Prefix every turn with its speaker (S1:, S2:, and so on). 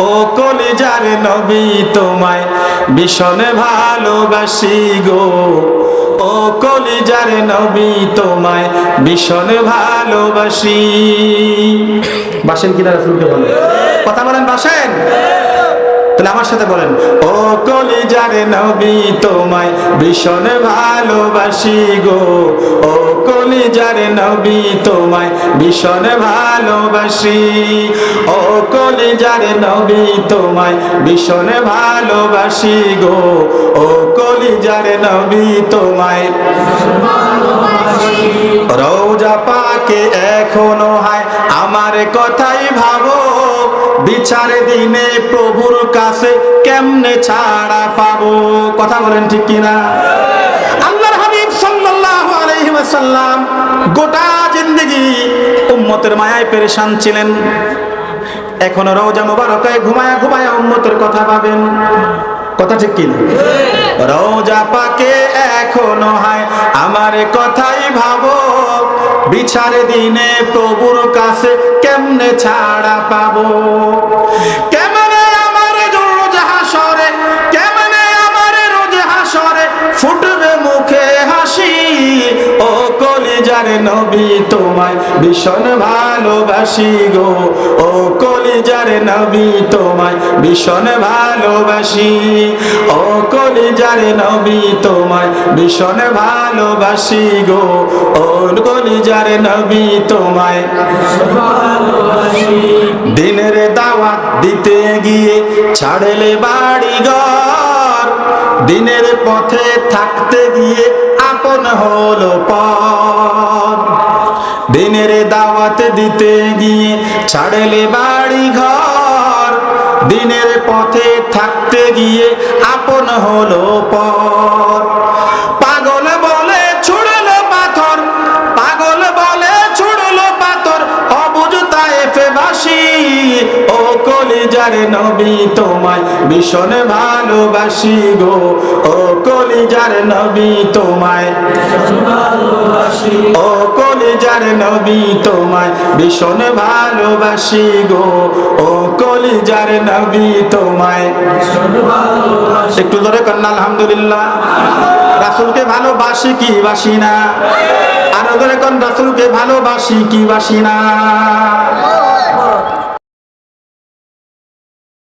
S1: ও কলিজার নবী, তোমায় ভীষণ ভালোবাসি গো। ও কলিজার নবী, তোমায় ভীষণ ভালোবাসি। বাসেন কিনা রাসুলকে বাসেন তাহলে আমার সাথে বলেন, ও কলিজার নবী, তোমায় ভীষণ ভালোবাসি গো। ও কলিজার নবী, তোমায় ভীষণ ভালোবাসি। ও কলিজার নবী, তোমায় ভীষণ ভালোবাসি গো। ও কলিজার নবী, তোমায় রোজা পাকে এখনও হয়। আমার কথাই ভাবো, বিচার দিনে প্রভুর কেমনে ছাড়া পাবো। কথা বলেন ঠিক কিনা? আল্লাহর হাবিব সাল্লাল্লাহু আলাইহি ওয়াসাল্লাম গোটা জিন্দেগি উম্মতের মায়ায় পেরেশান ছিলেন। এখনও রওজা মোবারকায় ঘুমায়া ঘুমায়া উম্মতের কথা ভাবেন। কথা ঠিক কিনা? রওজা পাকে এখনও হয়, আমার কথাই ভাবো। বিচার দিনে প্রভুর কাছে কেমনে ছাড়া পাবো? কলিজার নবী তোমায় ভীষণ ভালোবাসি গো। ও কলিজার নবী তোমায় ভীষণ ভালোবাসি। ও কলিজার নবী তোমায় ভীষণ ভালোবাসি গো। ও কলিজার নবী তোমায় দিনের দাওয়াত দিতে গিয়ে ছাড়লে বাড়ি ঘর। দিনের পথে থাকতে গিয়ে আপন হলো পর দিনের দাওয়াত দিতে গিয়ে ছাড়লে বাড়ি ঘর। দিনের পথে থাকতে গিয়ে আপন হলো পর। পাগল বলে ছুড়লো পাথর, পাগল বলে ছুড়লো পাথর, অবুজ তায়েফে বাসি। ও কলিজার নবী তোমায় ভীষণ ভালোবাসি গো, ও কলিজার নবী তোমায়। ও কলিজার নবী তোমায়, ভীষণ ভালোবাসি গো। ও কলিজার নবী তোমায়। একটু ধরে কন্যা আলহামদুলিল্লাহ। রাসুলকে ভালোবাসি কি বাসি না? আরও ধরে কোন রাসুলকে ভালোবাসি কি বাসি না?